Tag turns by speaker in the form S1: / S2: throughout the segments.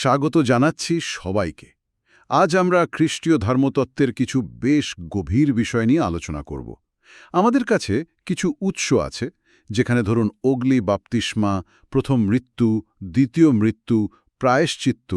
S1: স্বাগত জানাচ্ছি সবাইকে। আজ আমরা খ্রিস্টীয় ধর্মতত্ত্বের কিছু বেশ গভীর বিষয় নিয়ে আলোচনা করব। আমাদের কাছে কিছু উৎস আছে, যেখানে ধরুন অগ্লি বাপ্তিস্মা, প্রথম মৃত্যু, দ্বিতীয় মৃত্যু, প্রায়শ্চিত্ত,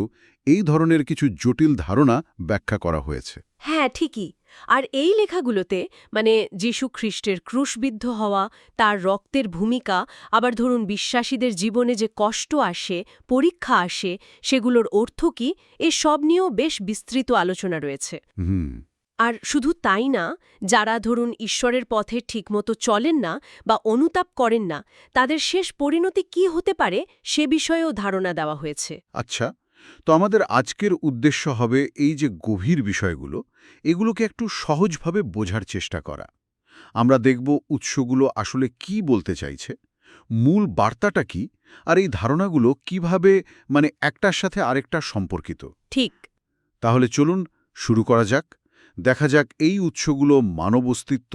S1: এই ধরনের কিছু জটিল ধারণা ব্যাখ্যা করা হয়েছে।
S2: হ্যাঁ ঠিকই। আর এই লেখাগুলোতে মানে যীশু খ্রিস্টের ক্রুশবিদ্ধ হওয়া তার রক্তের ভূমিকা আবার ধরুন বিশ্বাসীদের জীবনে যে কষ্ট আসে পরীক্ষা আসে সেগুলোর অর্থ কি এ সব নিয়েও বেশ বিস্তৃত আলোচনা রয়েছে। আর শুধু তাই না যারা ধরুন ঈশ্বরের পথে ঠিকমতো চলেন না বা অনুতাপ করেন না তাদের শেষ পরিণতি কি হতে পারে সে বিষয়েও ধারণা দেওয়া হয়েছে।
S1: আচ্ছা। তো আমাদের আজকের উদ্দেশ্য হবে এই যে গভীর বিষয়গুলো এগুলোকে একটু সহজভাবে বোঝার চেষ্টা করা। আমরা দেখব উৎসগুলো আসলে কি বলতে চাইছে মূল বার্তাটা কি আর এই ধারণাগুলো কীভাবে মানে একটার সাথে আরেকটা সম্পর্কিত।
S2: ঠিক।
S1: তাহলে চলুন শুরু করা যাক। দেখা যাক এই উৎসগুলো মানব অস্তিত্ব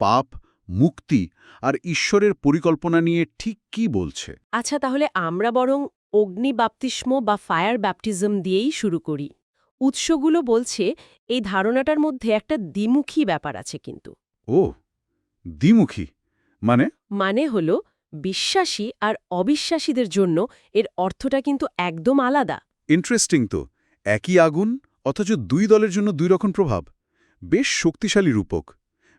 S1: পাপ মুক্তি আর ঈশ্বরের পরিকল্পনা নিয়ে ঠিক কি বলছে।
S2: আচ্ছা তাহলে আমরা বরং অগ্নি বাপ্তিস্ম বা ফায়ার ব্যাপটিজম দিয়েই শুরু করি। উৎসগুলো বলছে এই ধারণাটার মধ্যে একটা দ্বিমুখী ব্যাপার আছে কিন্তু।
S1: ও দ্বিমুখী? মানে?
S2: মানে হল বিশ্বাসী আর অবিশ্বাসীদের জন্য এর অর্থটা কিন্তু একদম আলাদা।
S1: ইন্টারেস্টিং তো। একই আগুন অথচ দুই দলের জন্য দুই রকম প্রভাব। বেশ শক্তিশালী রূপক।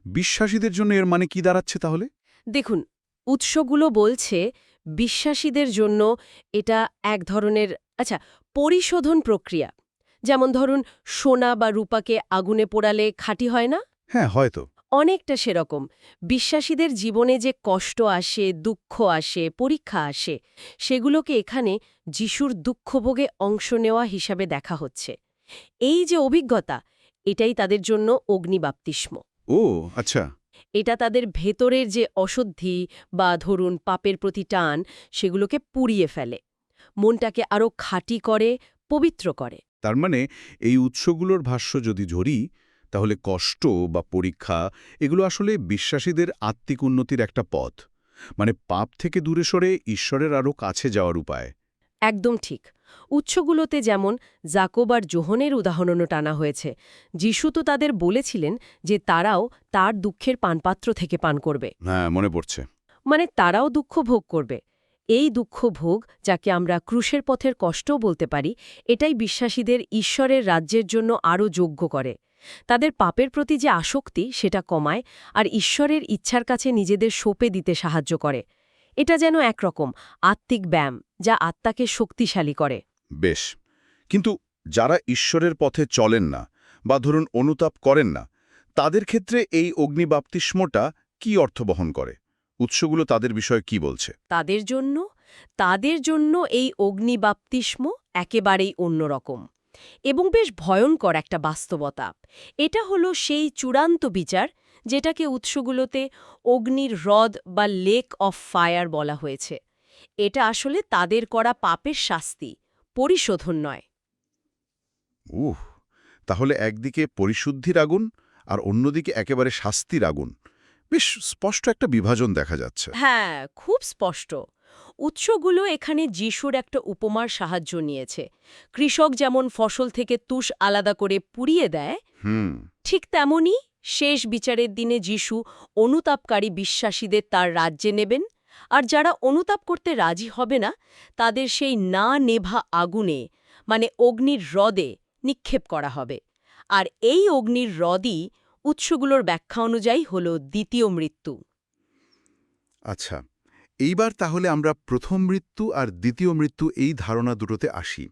S1: বিশ্বাসীদের জন্য এর মানে কি দাঁড়াচ্ছে তাহলে?
S2: দেখুন উৎসগুলো বলছে বিশ্বাসীদের জন্য এটা এক ধরনের আচ্ছা পরিশোধন প্রক্রিয়া। যেমন ধরুন সোনা বা রূপাকে আগুনে পোড়ালে খাঁটি হয় না?
S1: হ্যাঁ হয়তো।
S2: অনেকটা সেরকম। বিশ্বাসীদের জীবনে যে কষ্ট আসে দুঃখ আসে পরীক্ষা আসে সেগুলোকে এখানে যিশুর দুঃখভোগে অংশ নেওয়া হিসাবে দেখা হচ্ছে। এই যে অভিজ্ঞতা এটাই তাদের জন্য অগ্নিবাপ্তিস্ম
S1: ও আচ্ছা।
S2: এটা তাদের ভেতরের যে অশুদ্ধি বা ধরুন পাপের প্রতি টান সেগুলোকে পুড়িয়ে ফেলে। মনটাকে আরও খাঁটি করে পবিত্র করে।
S1: তার মানে এই উৎসগুলোর ভাষ্য যদি ঝরি তাহলে কষ্ট বা পরীক্ষা এগুলো আসলে বিশ্বাসীদের আত্মিক উন্নতির একটা পথ। মানে পাপ থেকে দূরে সরে ঈশ্বরের আরও কাছে যাওয়ার উপায়।
S2: একদম ঠিক। উৎসগুলোতে যেমন জাকব আর জোহনের উদাহরণও টানা হয়েছে যিশু তো তাদের বলেছিলেন যে তারাও তার দুঃখের পানপাত্র থেকে পান করবে।
S1: হ্যাঁ মনে পড়ছে।
S2: মানে তারাও দুঃখ ভোগ করবে। এই দুঃখ ভোগ যাকে আমরা ক্রুশের পথের কষ্টও বলতে পারি এটাই বিশ্বাসীদের ঈশ্বরের রাজ্যের জন্য আরও যোগ্য করে। তাদের পাপের প্রতি যে আসক্তি সেটা কমায় আর ঈশ্বরের ইচ্ছার কাছে নিজেদের সোপে দিতে সাহায্য করে। এটা যেন একরকম আত্মিক ব্যায়াম যা আত্মাকে শক্তিশালী করে।
S1: বেশ কিন্তু যারা ঈশ্বরের পথে চলেন না বা ধরুন অনুতাপ করেন না তাদের ক্ষেত্রে এই অগ্নিবাপ্তিস্মটা কি অর্থ বহন করে? উৎসগুলো তাদের বিষয়ে কি বলছে?
S2: তাদের জন্য তাদের জন্য এই অগ্নিবাপ্তিস্ম একেবারেই অন্যরকম। এবং বেশ ভয়ঙ্কর একটা বাস্তবতা। এটা হলো সেই চূড়ান্ত বিচার যেটাকে উৎসগুলোতে অগ্নির হ্রদ বা লেক অফ ফায়ার বলা হয়েছে। এটা আসলে তাদের করা পাপের শাস্তি পরিশোধন নয়।
S1: উহ তাহলে একদিকে পরিশুদ্ধির আগুন আর অন্যদিকে একেবারে শাস্তির আগুন। বেশ স্পষ্ট একটা বিভাজন দেখা যাচ্ছে।
S2: হ্যাঁ খুব স্পষ্ট। উৎসগুলো এখানে যিশুর একটা উপমার সাহায্য নিয়েছে। কৃষক যেমন ফসল থেকে তুষ আলাদা করে পুড়িয়ে দেয়
S1: হুম।
S2: ঠিক তেমনি শেষ বিচারের দিনে যিশু অনুতাপকারী বিশ্বাসীদের তার রাজ্যে নেবেন, আর যারা অনুতাপ করতে রাজি হবে না, তাদের সেই না নেভা আগুনে মানে অগ্নির হ্রদে নিক্ষেপ করা হবে। আর এই অগ্নির হ্রদই উৎসগুলোর ব্যাখ্যা অনুযায়ী হল দ্বিতীয় মৃত্যু।
S1: আচ্ছা এইবার তাহলে আমরা প্রথম মৃত্যু আর দ্বিতীয় মৃত্যু এই ধারণা দুটোতে আসি।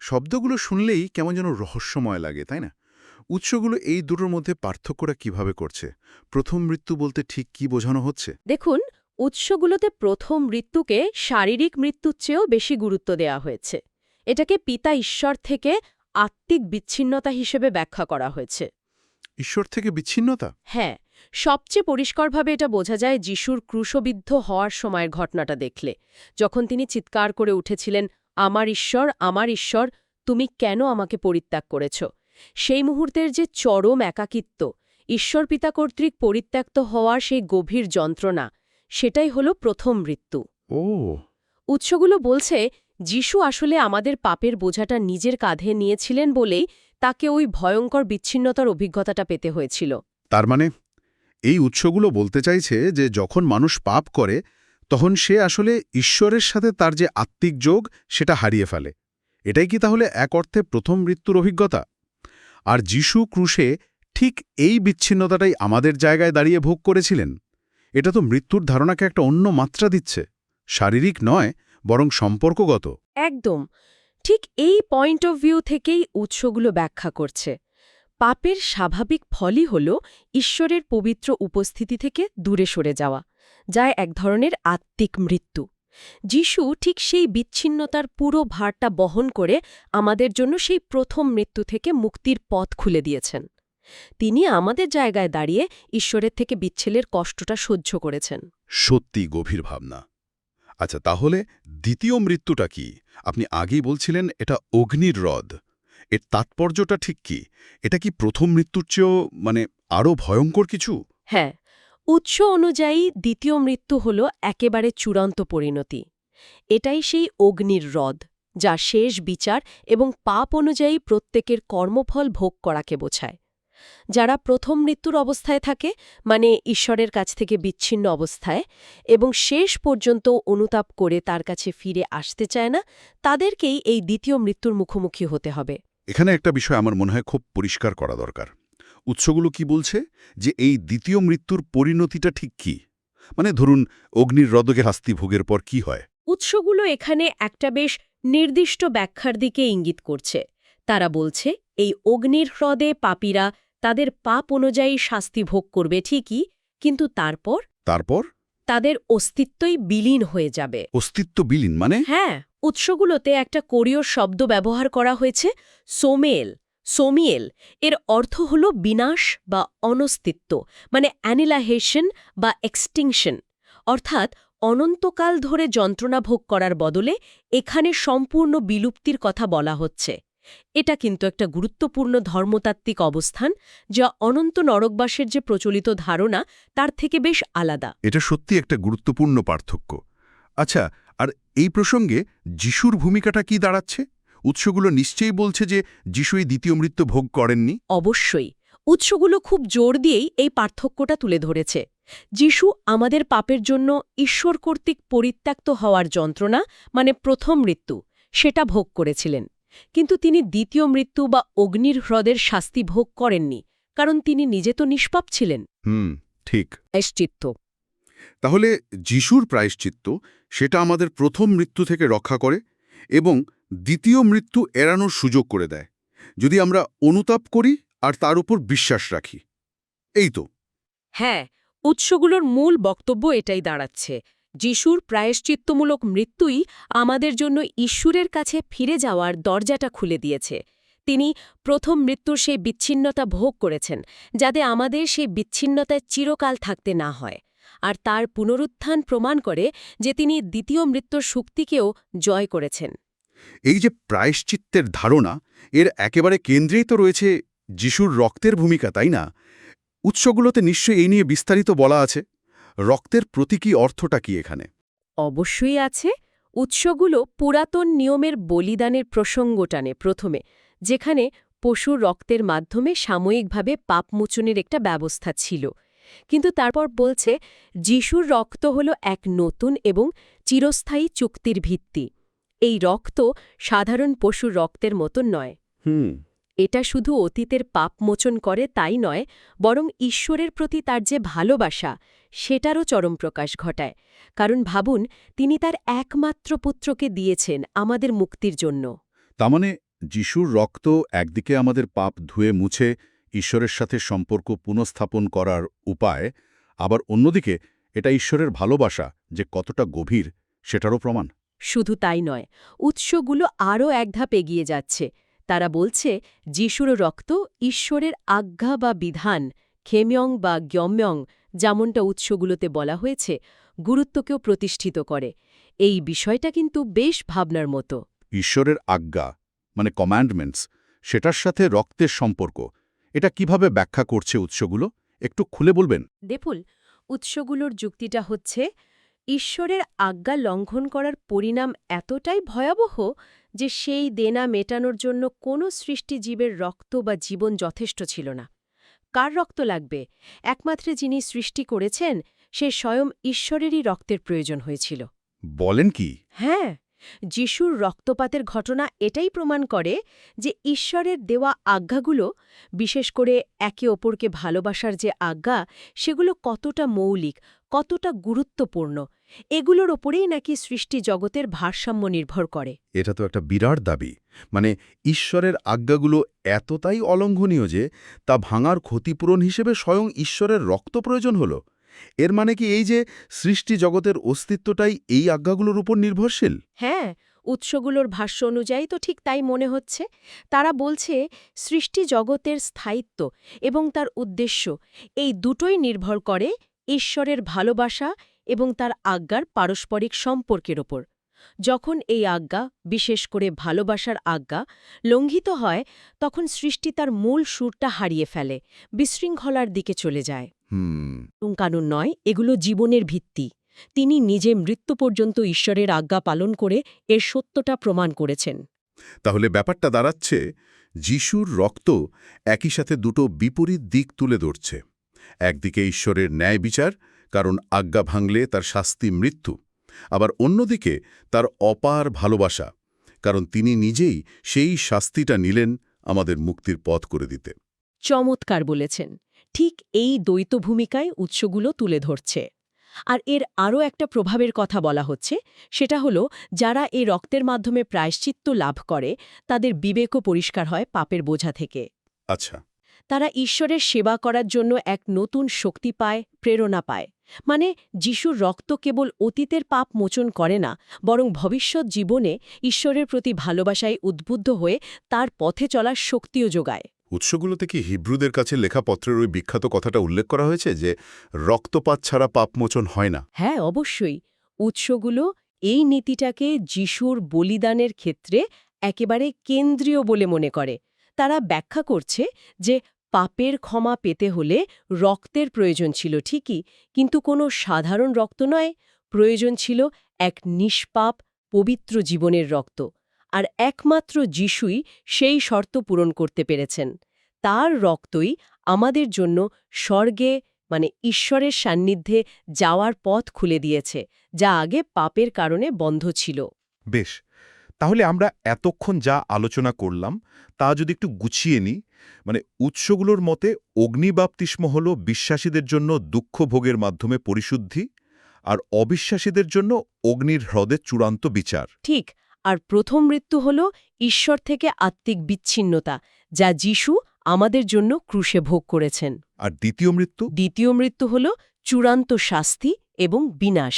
S1: শব্দগুলো শুনলেই কেমন যেন রহস্যময় লাগে, তাই না? উৎসগুলো এই দুটোর মধ্যে পার্থক্যটা কীভাবে করছে? প্রথম মৃত্যু বলতে ঠিক কি বোঝানো হচ্ছে?
S2: দেখুন উৎসগুলোতে প্রথম মৃত্যুকে শারীরিক মৃত্যুর চেয়েও বেশি গুরুত্ব দেওয়া হয়েছে। এটাকে পিতা ঈশ্বর থেকে আত্মিক বিচ্ছিন্নতা হিসেবে ব্যাখ্যা করা হয়েছে।
S1: ঈশ্বর থেকে বিচ্ছিন্নতা?
S2: হ্যাঁ সবচেয়ে পরিষ্কারভাবে এটা বোঝা যায় যিশুর ক্রুশবিদ্ধ হওয়ার সময়ের ঘটনাটা দেখলে। যখন তিনি চিৎকার করে উঠেছিলেন আমার ঈশ্বর আমার ঈশ্বর তুমি কেন আমাকে পরিত্যাগ করেছ? সেই মুহূর্তের যে চরম একাকিত্ব ঈশ্বর পিতা কর্তৃক পরিত্যক্ত হওয়ার সেই গভীর যন্ত্রণা সেটাই হল প্রথম মৃত্যু।
S1: ও।
S2: উৎসগুলো বলছে যিশু আসলে আমাদের পাপের বোঝাটা নিজের কাঁধে নিয়েছিলেন বলেই তাকে ওই ভয়ঙ্কর বিচ্ছিন্নতার অভিজ্ঞতাটা পেতে হয়েছিল।
S1: তার মানে এই উৎসগুলো বলতে চাইছে যে যখন মানুষ পাপ করে তখন সে আসলে ঈশ্বরের সাথে তার যে আত্মিক যোগ সেটা হারিয়ে ফেলে। এটাই কি তাহলে এক অর্থে প্রথম মৃত্যুর অভিজ্ঞতা? আর যিশু ক্রুশে ঠিক এই বিচ্ছিন্নতাটাই আমাদের জায়গায় দাঁড়িয়ে ভোগ করেছিলেন। এটা তো মৃত্যুর ধারণাকে একটা অন্য মাত্রা দিচ্ছে, শারীরিক নয়, বরং সম্পর্কগত।
S2: একদম। ঠিক এই পয়েন্ট অফ ভিউ থেকেই উৎসগুলো ব্যাখ্যা করছে। পাপের স্বাভাবিক ফলই হল ঈশ্বরের পবিত্র উপস্থিতি থেকে দূরে সরে যাওয়া, যা এক ধরনের আত্মিক মৃত্যু। যিশু ঠিক সেই বিচ্ছিন্নতার পুরো ভারটা বহন করে আমাদের জন্য সেই প্রথম মৃত্যু থেকে মুক্তির পথ খুলে দিয়েছেন। তিনি আমাদের জায়গায় দাঁড়িয়ে ঈশ্বরের থেকে বিচ্ছেলের কষ্টটা সহ্য করেছেন।
S1: সত্যি গভীর ভাবনা। আচ্ছা তাহলে দ্বিতীয় মৃত্যুটা কি? আপনি আগেই বলছিলেন এটা অগ্নির হ্রদ এর তাৎপর্যটা ঠিক কি? এটা কি প্রথম মৃত্যুর চেয়েও মানে আরও ভয়ঙ্কর কিছু?
S2: হ্যাঁ উৎস অনুযায়ী দ্বিতীয় মৃত্যু হল একেবারে চূড়ান্ত পরিণতি। এটাই সেই অগ্নির হ্রদ যা শেষ বিচার এবং পাপ অনুযায়ী প্রত্যেকের কর্মফল ভোগ করাকে বোঝায়। যারা প্রথম মৃত্যুর অবস্থায় থাকে মানে ঈশ্বরের কাছ থেকে বিচ্ছিন্ন অবস্থায়, এবং শেষ পর্যন্ত অনুতাপ করে তার কাছে ফিরে আসতে চায় না, তাদেরকেই এই দ্বিতীয় মৃত্যুর মুখোমুখি হতে হবে।
S1: এখানে একটা বিষয় আমার মনে হয় খুব পরিষ্কার করা দরকার। উৎসগুলো কি বলছে? যে এই দ্বিতীয় মৃত্যুর পরিণতিটা ঠিক কি? মানে ধরুন অগ্নির হ্রদকে হাস্তি ভোগের পর কি হয়?
S2: উৎসগুলো এখানে একটা বেশ নির্দিষ্ট ব্যাখ্যার দিকে ইঙ্গিত করছে। তারা বলছে এই অগ্নির হ্রদে পাপীরা তাদের পাপ অনুযায়ী শাস্তি ভোগ করবে ঠিকই কিন্তু তারপর?
S1: তারপর?
S2: তাদের অস্তিত্বই বিলীন হয়ে যাবে।
S1: অস্তিত্ব বিলীন মানে?
S2: হ্যাঁ উৎসগুলোতে একটা কোরীয় শব্দ ব্যবহার করা হয়েছে সোমেল। সোমিয়েল, এর অর্থ হল বিনাশ বা অনস্তিত্ব মানে অ্যানিলাহেশন বা এক্সটিংশন, অর্থাৎ অনন্তকাল ধরে যন্ত্রণা ভোগ করার বদলে এখানে সম্পূর্ণ বিলুপ্তির কথা বলা হচ্ছে। এটা কিন্তু একটা গুরুত্বপূর্ণ ধর্মতাত্ত্বিক অবস্থান, যা অনন্ত নরকবাসের যে প্রচলিত ধারণা, তার থেকে বেশ আলাদা।
S1: এটা সত্যি একটা গুরুত্বপূর্ণ পার্থক্য। আচ্ছা আর এই প্রসঙ্গে যিশুর ভূমিকাটা কি দাঁড়াচ্ছে? উৎসগুলো নিশ্চয়ই বলছে যে যিশুই দ্বিতীয় মৃত্যু ভোগ করেননি?
S2: অবশ্যই। উৎসগুলো খুব জোর দিয়েই এই পার্থক্যটা তুলে ধরেছে। যিশু আমাদের পাপের জন্য ঈশ্বর কর্তৃক পরিত্যক্ত হওয়ার যন্ত্রণা মানে প্রথম মৃত্যু সেটা ভোগ করেছিলেন। কিন্তু তিনি দ্বিতীয় মৃত্যু বা অগ্নির হ্রদের শাস্তি ভোগ করেননি কারণ তিনি নিজে তো নিষ্পাপ ছিলেন।
S1: হুম ঠিক।
S2: প্রায়শ্চিত্ত।
S1: তাহলে যিশুর প্রায়শ্চিত্ত সেটা আমাদের প্রথম মৃত্যু থেকে রক্ষা করে এবং দ্বিতীয় মৃত্যু এড়ানোর সুযোগ করে দেয়। যদি আমরা অনুতাপ করি আর তার উপর বিশ্বাস রাখি। এই তো।
S2: হ্যাঁ উৎসগুলোর মূল বক্তব্য এটাই দাঁড়াচ্ছে। যিশুর প্রায়শ্চিত্তমূলক মৃত্যুই আমাদের জন্য ঈশ্বরের কাছে ফিরে যাওয়ার দরজাটা খুলে দিয়েছে। তিনি প্রথম মৃত্যুর সেই বিচ্ছিন্নতা ভোগ করেছেন, যাতে আমাদের সেই বিচ্ছিন্নতায় চিরকাল থাকতে না হয়। আর তার পুনরুত্থান প্রমাণ করে যে তিনি দ্বিতীয় মৃত্যুর শক্তিকেও জয় করেছেন।
S1: এই যে প্রায়শ্চিত্তের ধারণা, এর একেবারে কেন্দ্রেই তো রয়েছে যিশুর রক্তের ভূমিকা, তাই না? উৎসগুলোতে নিশ্চয়ই এই নিয়ে বিস্তারিত বলা আছে। রক্তের প্রতীকী অর্থটা কি এখানে?
S2: অবশ্যই আছে। উৎসগুলো পুরাতন নিয়মের বলিদানের প্রসঙ্গ টানে প্রথমে, যেখানে পশুর রক্তের মাধ্যমে সাময়িকভাবে পাপমোচনের একটা ব্যবস্থা ছিল। কিন্তু তারপর বলছে, যিশুর রক্ত হল এক নতুন এবং চিরস্থায়ী চুক্তির ভিত্তি। এই রক্ত সাধারণ পশুর রক্তের মতন নয়।
S1: হুম।
S2: এটা শুধু অতীতের পাপ মোচন করে তাই নয় বরং ঈশ্বরের প্রতি তার যে ভালোবাসা সেটারও চরম প্রকাশ ঘটায়। কারণ ভাবুন তিনি তার একমাত্র পুত্রকে দিয়েছেন আমাদের মুক্তির জন্য।
S1: তার মানে যিশুর রক্ত একদিকে আমাদের পাপ ধুয়ে মুছে ঈশ্বরের সাথে সম্পর্ক পুনঃস্থাপন করার উপায় আবার অন্যদিকে এটা ঈশ্বরের ভালোবাসা যে কতটা গভীর সেটারও প্রমাণ।
S2: শুধু তাই নয় উৎসগুলো আরও এক ধাপ এগিয়ে যাচ্ছে। তারা বলছে যিশুর রক্ত ঈশ্বরের আজ্ঞা বা বিধান খেম্যং বা গ্যম্যং যেমনটা উৎসগুলোতে বলা হয়েছে গুরুত্বকেও প্রতিষ্ঠিত করে। এই বিষয়টা কিন্তু বেশ ভাবনার মতো।
S1: ঈশ্বরের আজ্ঞা মানে কমান্ডমেন্টস সেটার সাথে রক্তের সম্পর্ক এটা কীভাবে ব্যাখ্যা করছে উৎসগুলো? একটু খুলে বলবেন?
S2: দেখুন উৎসগুলোর যুক্তিটা হচ্ছে ঈশ্বরের আজ্ঞা লঙ্ঘন করার পরিণাম এতটাই ভয়াবহ যে সেই দেনা মেটানোর জন্য কোনো সৃষ্টিজীবের রক্ত বা জীবন যথেষ্ট ছিল না। কার রক্ত লাগবে? একমাত্র যিনি সৃষ্টি করেছেন সে স্বয়ং ঈশ্বরেরই রক্তের প্রয়োজন হয়েছিল।
S1: বলেন কি?
S2: হ্যাঁ যিশুর রক্তপাতের ঘটনা এটাই প্রমাণ করে যে ঈশ্বরের দেওয়া আজ্ঞাগুলো, বিশেষ করে একে অপরকে ভালোবাসার যে আজ্ঞা, সেগুলো কতটা মৌলিক, কতটা গুরুত্বপূর্ণ, এগুলোর ওপরেই নাকি সৃষ্টি জগতের ভারসাম্য নির্ভর করে।
S1: এটা তো একটা বিরাট দাবি। মানে ঈশ্বরের আজ্ঞাগুলো এতটাই অলঙ্ঘনীয় যে তা ভাঙার ক্ষতিপূরণ হিসেবে স্বয়ং ঈশ্বরের রক্ত প্রয়োজন হলো। এর মানে কি এই যে সৃষ্টি জগতের অস্তিত্বটাই এই আজ্ঞাগুলোর উপর নির্ভরশীল?
S2: হ্যাঁ উৎসগুলোর ভাষ্য অনুযায়ী তো ঠিক তাই মনে হচ্ছে। তারা বলছে সৃষ্টি জগতের স্থায়িত্ব এবং তার উদ্দেশ্য এই দুটোই নির্ভর করে ঈশ্বরের ভালোবাসা এবং তার আজ্ঞার পারস্পরিক সম্পর্কের ওপর যখন এই আজ্ঞা বিশেষ করে ভালোবাসার আজ্ঞা লঙ্ঘিত হয় তখন সৃষ্টি তার মূল সুরটা হারিয়ে ফেলে বিশৃঙ্খলার দিকে চলে যায়।
S1: হুম।
S2: কানুন নয় এগুলো জীবনের ভিত্তি। তিনি নিজে মৃত্যু পর্যন্ত ঈশ্বরের আজ্ঞা পালন করে এর সত্যটা প্রমাণ করেছেন।
S1: তাহলে ব্যাপারটা দাঁড়াচ্ছে যিশুর রক্ত একই সাথে দুটো বিপরীত দিক তুলে ধরছে। একদিকে ঈশ্বরের ন্যায় বিচার কারণ আজ্ঞা ভাঙলে তার শাস্তি মৃত্যু। আবার অন্যদিকে তার অপার ভালোবাসা কারণ তিনি নিজেই সেই শাস্তিটা নিলেন আমাদের মুক্তির পথ করে দিতে।
S2: চমৎকার বলেছেন। ঠিক এই দ্বৈত ভূমিকায় উৎসগুলো তুলে ধরছে। আর এর আরও একটা প্রভাবের কথা বলা হচ্ছে সেটা হলো যারা এই রক্তের মাধ্যমে প্রায়শ্চিত্ত লাভ করে তাদের বিবেকও পরিষ্কার হয় পাপের বোঝা থেকে।
S1: আচ্ছা।
S2: তারা ঈশ্বরের সেবা করার জন্য এক নতুন শক্তি পায় প্রেরণা পায়। মানে যিশুর রক্ত কেবল অতীতের পাপ মোচন করে না বরং ভবিষ্যৎ জীবনে ঈশ্বরের প্রতি ভালোবাসায় উদ্বুদ্ধ হয়ে তার পথে চলার শক্তিও যোগায়।
S1: উৎসগুলোতে কি হিব্রুদের কাছে লেখা পত্রের ওই বিখ্যাত কথাটা উল্লেখ করা হয়েছে যে রক্তপাত ছাড়া পাপমোচন হয় না?
S2: হ্যাঁ অবশ্যই। উৎসগুলো এই নীতিটাকে যিশুর বলিদানের ক্ষেত্রে একেবারে কেন্দ্রীয় বলে মনে করে। তারা ব্যাখ্যা করছে যে পাপের ক্ষমা পেতে হলে রক্তের প্রয়োজন ছিল ঠিকই, কিন্তু কোনো সাধারণ রক্ত নয়। প্রয়োজন ছিল এক নিষ্পাপ, পবিত্র জীবনের রক্ত, আর একমাত্র যিশুই সেই শর্ত পূরণ করতে পেরেছেন। তার রক্তই আমাদের জন্য স্বর্গে মানে ঈশ্বরের সান্নিধ্যে যাওয়ার পথ খুলে দিয়েছে, যা আগে পাপের কারণে বন্ধ ছিল।
S3: বেশ তাহলে আমরা এতক্ষণ যা আলোচনা করলাম তা যদি একটু গুছিয়ে নিই মানে উৎসগুলোর মতে অগ্নিবাপ্তিস্ম হল বিশ্বাসীদের জন্য দুঃখ ভোগের মাধ্যমে পরিশুদ্ধি আর অবিশ্বাসীদের জন্য অগ্নির হ্রদের চূড়ান্ত বিচার।
S2: ঠিক আর প্রথম মৃত্যু হল ঈশ্বর থেকে আত্মিক বিচ্ছিন্নতা যা যিশু আমাদের জন্য ক্রুশে ভোগ করেছেন।
S3: আর দ্বিতীয় মৃত্যু?
S2: দ্বিতীয় মৃত্যু হল চূড়ান্ত শাস্তি এবং বিনাশ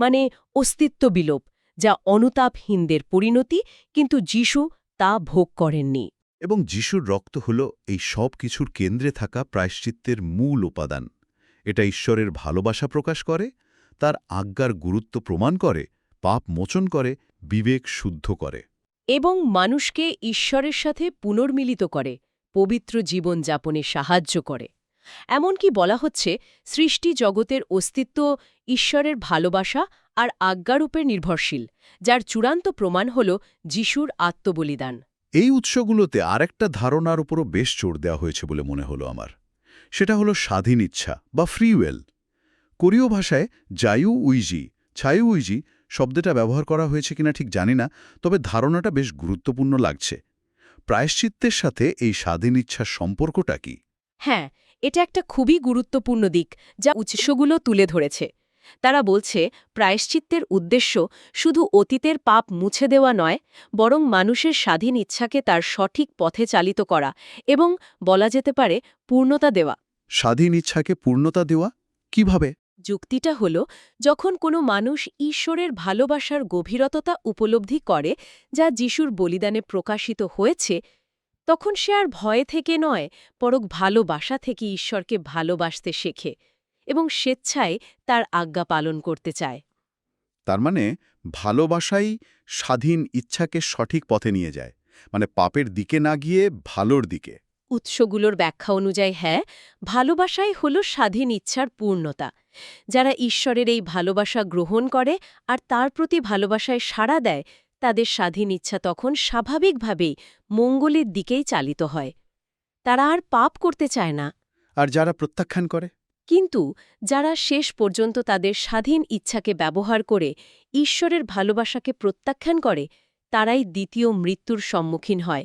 S2: মানে অস্তিত্ব বিলোপ। যা অনুতাপহীনদের পরিণতি কিন্তু যিশু তা ভোগ করেননি।
S3: এবং যিশুর রক্ত হল এই সব কিছুর কেন্দ্রে থাকা প্রায়শ্চিত্তের মূল উপাদান। এটা ঈশ্বরের ভালোবাসা প্রকাশ করে তার আজ্ঞার গুরুত্ব প্রমাণ করে পাপ মোচন করে বিবেক শুদ্ধ করে।
S2: এবং মানুষকে ঈশ্বরের সাথে পুনর্মিলিত করে পবিত্র জীবন যাপনে সাহায্য করে। এমনকি বলা হচ্ছে সৃষ্টি জগতের অস্তিত্ব ঈশ্বরের ভালোবাসা আর আজ্ঞারূপে নির্ভরশীল যার চূড়ান্ত প্রমাণ হল যিশুর আত্মবলিদান।
S1: এই উৎসগুলোতে আরেকটা ধারণার উপরও বেশ জোর দেওয়া হয়েছে বলে মনে হলো আমার। সেটা হলো স্বাধীন ইচ্ছা বা ফ্রিওয়েল কোরীয় ভাষায় জায়ু উইজি ছায়ু উইজি শব্দটা ব্যবহার করা হয়েছে কিনা ঠিক জানি না তবে ধারণাটা বেশ গুরুত্বপূর্ণ লাগছে। প্রায়শ্চিত্তের সাথে এই স্বাধীন ইচ্ছার সম্পর্কটা কি?
S2: হ্যাঁ এটা একটা খুবই গুরুত্বপূর্ণ দিক যা উৎসগুলো তুলে ধরেছে। তারা বলছে প্রায়শ্চিত্তের উদ্দেশ্য শুধু অতীতের পাপ মুছে দেওয়া নয় বরং মানুষের স্বাধীন ইচ্ছাকে তার সঠিক পথে চালিত করা এবং বলা যেতে পারে পূর্ণতা দেওয়া।
S1: স্বাধীন ইচ্ছাকে পূর্ণতা দেওয়া? কীভাবে?
S2: যুক্তিটা হল যখন কোনো মানুষ ঈশ্বরের ভালোবাসার গভীরতা উপলব্ধি করে যা যিশুর বলিদানে প্রকাশিত হয়েছে তখন সে আর ভয়ে থেকে নয় পরক ভালোবাসা থেকে ঈশ্বরকে ভালোবাসতে শেখে। এবং স্বেচ্ছায় তার আজ্ঞা পালন করতে চায়।
S1: তার মানে ভালোবাসাই স্বাধীন ইচ্ছাকে সঠিক পথে নিয়ে যায় মানে পাপের দিকে না গিয়ে ভালোর দিকে।
S2: উৎসগুলোর ব্যাখ্যা অনুযায়ী হ্যাঁ ভালোবাসাই হল স্বাধীন ইচ্ছার পূর্ণতা। যারা ঈশ্বরের এই ভালোবাসা গ্রহণ করে আর তার প্রতি ভালোবাসায় সাড়া দেয় তাদের স্বাধীন ইচ্ছা তখন স্বাভাবিকভাবেই মঙ্গলের দিকেই চালিত হয়। তারা আর পাপ করতে চায় না।
S1: আর যারা প্রত্যাখ্যান করে?
S2: কিন্তু যারা শেষ পর্যন্ত তাদের স্বাধীন ইচ্ছাকে ব্যবহার করে ঈশ্বরের ভালোবাসাকে প্রত্যাখ্যান করে, তারাই দ্বিতীয় মৃত্যুর সম্মুখীন হয়।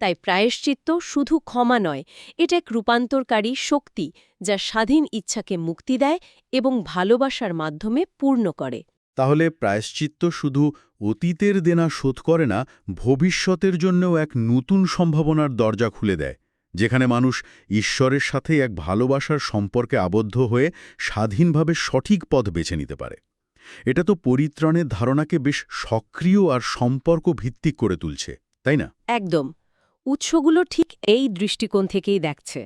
S2: তাই প্রায়শ্চিত্ত শুধু ক্ষমা নয়, এটা এক রূপান্তরকারী শক্তি যা স্বাধীন ইচ্ছাকে মুক্তি দেয় এবং ভালোবাসার মাধ্যমে পূর্ণ করে।
S1: তাহলে প্রায়শ্চিত্ত শুধু অতীতের দেনা শোধ করে না, ভবিষ্যতের জন্যও এক নতুন সম্ভাবনার দরজা খুলে দেয়। যেখানে মানুষ ঈশ্বরের সাথে এক ভালোবাসার সম্পর্কে আবদ্ধ হয়ে স্বাধীনভাবে সঠিক পথ বেছে নিতে পারে। এটা তো পরিত্রাণের ধারণাকে বেশ সক্রিয় আর সম্পর্ক ভিত্তিক করে তুলছে, তাই না?
S2: একদম। উৎসগুলো ঠিক এই দৃষ্টিকোণ থেকেই দেখছে।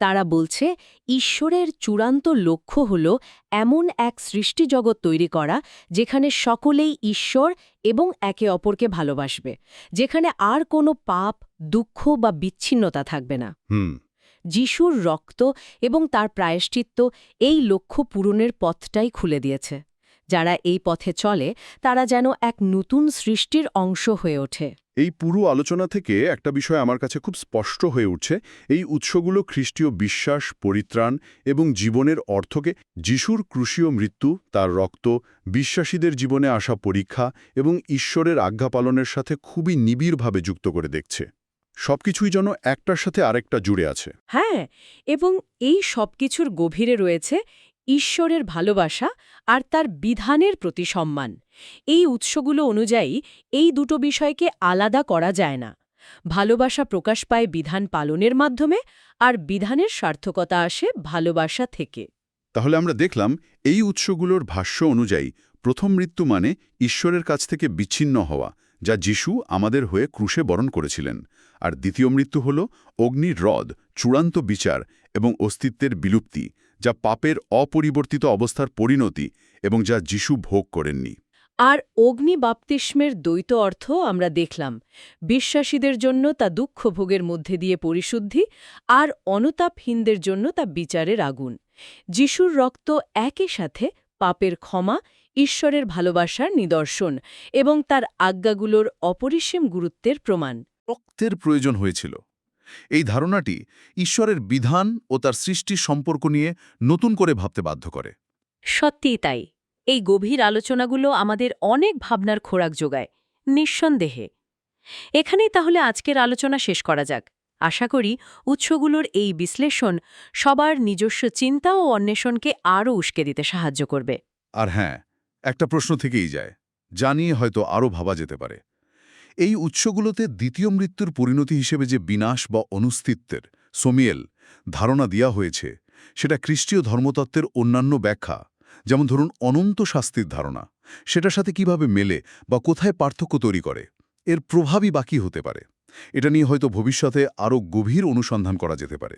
S2: তারা বলছে ঈশ্বরের চূড়ান্ত লক্ষ্য হল এমন এক সৃষ্টিজগৎ তৈরি করা যেখানে সকলেই ঈশ্বর এবং একে অপরকে ভালোবাসবে যেখানে আর কোনো পাপ দুঃখ বা বিচ্ছিন্নতা থাকবে না।
S1: হুম।
S2: যিশুর রক্ত এবং তার প্রায়শ্চিত্ত এই লক্ষ্য পূরণের পথটাই খুলে দিয়েছে। যারা এই পথে চলে তারা যেন এক নতুন সৃষ্টির অংশ হয়ে ওঠে।
S1: এই পুরো আলোচনা থেকে একটা বিষয় আমার কাছে খুব স্পষ্ট হয়ে উঠছে। এই উৎসগুলো খ্রিস্টীয় বিশ্বাস, পরিত্রাণ এবং জীবনের অর্থকে যিশুর ক্রুশীয় মৃত্যু, তার রক্ত, বিশ্বাসীদের জীবনে আসা পরীক্ষা এবং ঈশ্বরের আজ্ঞা পালনের সাথে খুবই নিবিড়ভাবে যুক্ত করে দেখছে। সবকিছুই যেন একটার সাথে আরেকটা জুড়ে আছে।
S2: হ্যাঁ এবং এই সবকিছুর গভীরে রয়েছে ঈশ্বরের ভালোবাসা আর তার বিধানের প্রতি সম্মান। এই উৎসগুলো অনুযায়ী এই দুটো বিষয়কে আলাদা করা যায় না। ভালোবাসা প্রকাশ পায় বিধান পালনের মাধ্যমে আর বিধানের সার্থকতা আসে ভালোবাসা থেকে।
S1: তাহলে আমরা দেখলাম এই উৎসগুলোর ভাষ্য অনুযায়ী প্রথম মৃত্যু মানে ঈশ্বরের কাছ থেকে বিচ্ছিন্ন হওয়া, যা যিশু আমাদের হয়ে ক্রুশে বরণ করেছিলেন। আর দ্বিতীয় মৃত্যু হল অগ্নির হ্রদ চূড়ান্ত বিচার এবং অস্তিত্বের বিলুপ্তি। যা পাপের অপরিবর্তিত অবস্থার পরিণতি এবং যা যিশু ভোগ করেননি।
S2: আর অগ্নি বাপ্তিস্মের দ্বৈত অর্থ আমরা দেখলাম। বিশ্বাসীদের জন্য তা দুঃখ ভোগের মধ্যে দিয়ে পরিশুদ্ধি আর অনতাপহীনদের জন্য তা বিচারের আগুন। যিশুর রক্ত একই সাথে পাপের ক্ষমা ঈশ্বরের ভালোবাসার নিদর্শন এবং তার আজ্ঞাগুলোর অপরিসীম গুরুত্বের প্রমাণ।
S1: রক্তের প্রয়োজন হয়েছিল। এই ধারণাটি ঈশ্বরের বিধান ও তার সৃষ্টির সম্পর্ক নিয়ে নতুন করে ভাবতে বাধ্য করে।
S2: সত্যিই তাই। এই গভীর আলোচনাগুলো আমাদের অনেক ভাবনার খোরাক যোগায় নিঃসন্দেহে। এখানেই তাহলে আজকের আলোচনা শেষ করা যাক। আশা করি উৎসগুলোর এই বিশ্লেষণ সবার নিজস্ব চিন্তা ও অন্বেষণকে আরও উস্কে দিতে সাহায্য করবে।
S1: আর হ্যাঁ একটা প্রশ্ন থেকেই যায়। জানিয়ে হয়তো আরও ভাবা যেতে পারে। এই উৎসগুলোতে দ্বিতীয় মৃত্যুর পরিণতি হিসেবে যে বিনাশ বা অনুস্তিত্বের সোমিয়েল, ধারণা দেওয়া হয়েছে, সেটা খ্রিস্টীয় ধর্মতত্ত্বের অন্যান্য ব্যাখ্যা, যেমন ধরুন অনন্ত শাস্তির ধারণা, সেটার সাথে কীভাবে মেলে বা কোথায় পার্থক্য তৈরি করে, এর প্রভাবই বাকি হতে পারে, এটা নিয়ে হয়তো ভবিষ্যতে আরও গভীর অনুসন্ধান করা যেতে পারে।